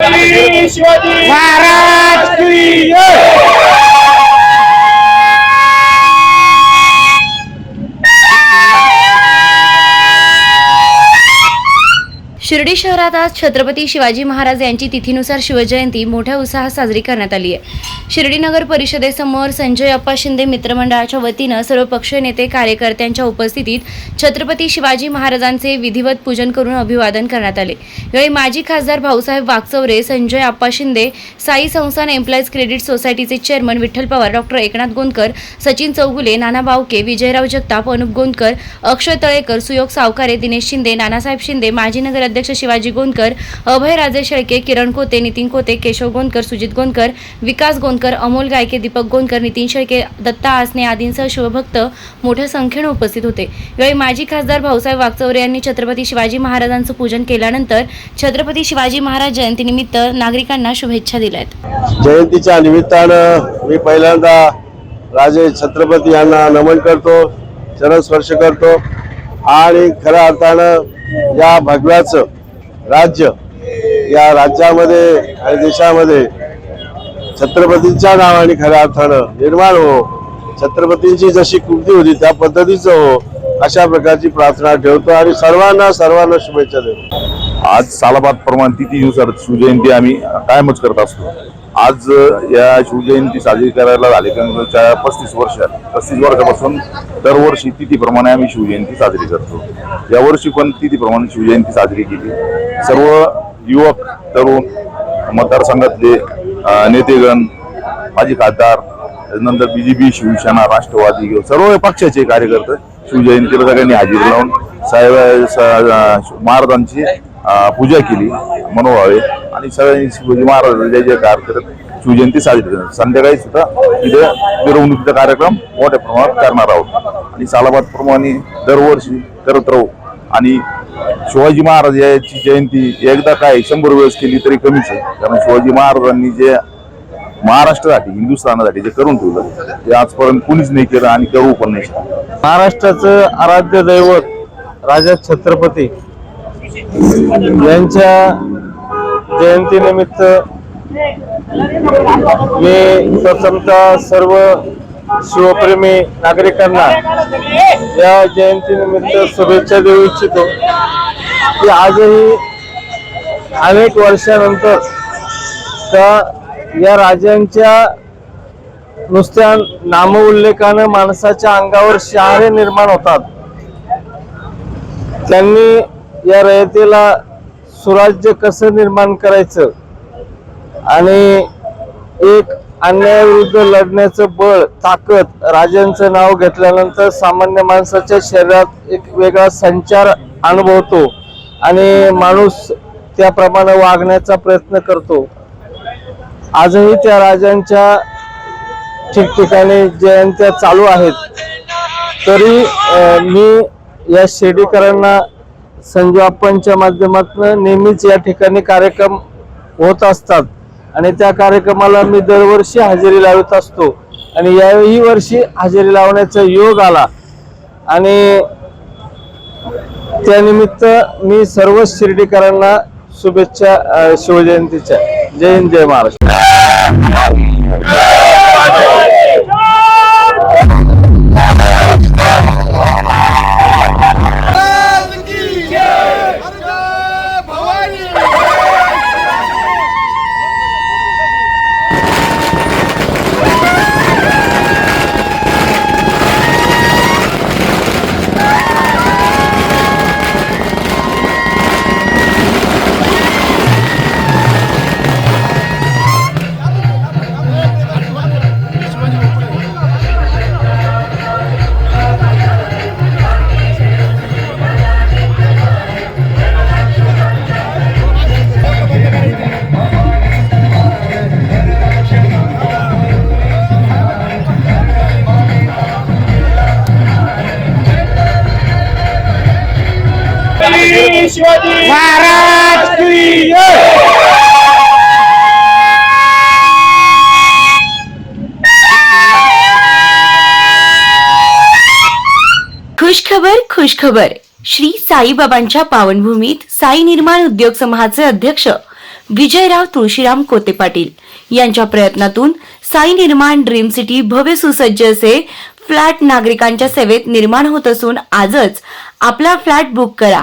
शिवाजी महाराज शिर्डी शहरात आज छत्रपती शिवाजी महाराज यांची तिथीनुसार शिवजयंती मोठ्या उत्साहात साजरी करण्यात आली आहे. शिर्डी नगर परिषदेसमोर संजय अप्पा शिंदे मित्रमंडळाच्या वतीनं सर्व पक्षीय नेते कार्यकर्त्यांच्या उपस्थितीत छत्रपती शिवाजी महाराजांचे विधिवत पूजन करून अभिवादन करण्यात आले. यावेळी माजी खासदार भाऊसाहेब वागचौरे संजय अप्पा शिंदे साई संस्थान एम्प्लॉईज क्रेडिट सोसायटीचे चेअरमन विठ्ठल पवार डॉक्टर एकनाथ गोंदकर सचिन चौगुले नाना बावके विजयराव जगताप अनुप गोंदकर अक्षय तळेकर सुयोग सावकारे दिनेश शिंदे नानासाहेब शिंदे माजी नगर अध्यक्ष शिवाजी गोंदकर अभय राजे शेळके किरण कोते नितीन कोते केशव गोंदकर सुजित गोंदकर विकास गोंदकर अमोल गायके दीपक गोंदकर नितीन शेळके दत्ता आसने आदींसह शिवभक्त मोठ्या संख्येने उपस्थित होते. यावेळी माजी खासदार भाऊसाहेब वागचौरे यांनी छत्रपती शिवाजी महाराजांचं पूजन केल्यानंतर छत्रपती शिवाजी महाराज जयंतीनिमित्त नागरिकांना शुभेच्छा दिल्या आहेत. जयंतीच्या निमित्तानं मी पहिल्यांदा राजे छत्रपती यांना नमन करतो चरण स्पर्श करतो आणि खऱ्या अर्थानं या भगव्याचं राज्य या राज्यामध्ये आणि देशामध्ये छत्रपतींच्या नावाने खऱ्या अर्थानं निर्माण हो छत्रपतींची जशी कृती होती त्या पद्धतीचं हो अशा प्रकारची प्रार्थना ठेवतो आणि सर्वांना सर्वांना शुभेच्छा देतो. आज सालाबाद प्रमाण दिवसात शिवजयंती आम्ही कायमच करत असतो. आज या शिवजयंती साजरी करायला झाले का पस्तीस वर्ष पस्तीस वर्षापासून दरवर्षी तिथीप्रमाणे आम्ही शिवजयंती साजरी करतो. यावर्षी पण तिथीप्रमाणे शिवजयंती साजरी केली. सर्व युवक तरुण मतदारसंघातले नेतेगण माजी खासदार नंतर बीजेपी शिवसेना राष्ट्रवादी सर्व पक्षाचे कार्यकर्ते शिवजयंतीला सगळ्यांनी हजेरी लावून साहेब महाराजांची पूजा केली मनोभावे. आणि सगळ्यांनी शिवाजी महाराज जय जयकार करत शिवजयंती साजरी करतात संध्याकाळी सुद्धा इथे मिरवणुकीचा कार्यक्रम मोठ्या प्रमाणात करणार आहोत. आणि सालाबाद प्रमाणे दरवर्षी करत राहू. आणि शिवाजी महाराज याची जयंती एकदा काय शंभर वेळेस केली तरी कमीच आहे. कारण शिवाजी महाराजांनी जे महाराष्ट्रासाठी हिंदुस्थानासाठी जे करून ठेवलं ते आजपर्यंत कुणीच नाही केलं आणि करू पण नाही महाराष्ट्राचं आराध्य दैवत राजा छत्रपती यांच्या जयंतीनिमित्त मी प्रथमतः सर्व शिवप्रेमी नागरिकांना या जयंतीनिमित्त शुभेच्छा देऊ इच्छितो की आजही अनेक वर्षानंतर त्या या राजांच्या नुसत्या नामउल्लेखानं माणसाच्या अंगावर शहारे निर्माण होतात. त्यांनी या रयतेला सुराज्य कसं निर्माण करायचं? आणि एक अन्यायाविरुद्ध लढण्याचं बळ ताकद राजांचं नाव घेतल्यानंतर सामान्य माणसाच्या शरीरात एक वेगळा संचार अनुभवतो आणि माणूस त्याप्रमाणे वागण्याचा प्रयत्न करतो. आजही त्या राजांच्या ठिकठिकाणी जयंत्या चालू आहेत. तरी मी या शेडीकरांना संजू आप्पांच्या माध्यमातून नेहमीच या ठिकाणी कार्यक्रम होत असतात. आणि त्या कार्यक्रमाला मी दरवर्षी हजेरी लावत असतो. आणि याही वर्षी हजेरी लावण्याचा योग आला. आणि त्यानिमित्त मी सर्व शिर्डीकरांना शुभेच्छा शिवजयंतीच्या. जय हिंद जय महाराष्ट्र. शिवाजी. महाराज की खुशखबर खुशखबर. श्री साईबाबांच्या पावनभूमीत साई निर्माण उद्योग समूहाचे अध्यक्ष विजयराव तुळशीराम कोते पाटील यांच्या प्रयत्नातून साई निर्माण ड्रीम सिटी भव्य सुसज्ज असे फ्लॅट नागरिकांच्या सेवेत निर्माण होत असून आजच आपला फ्लॅट बुक करा.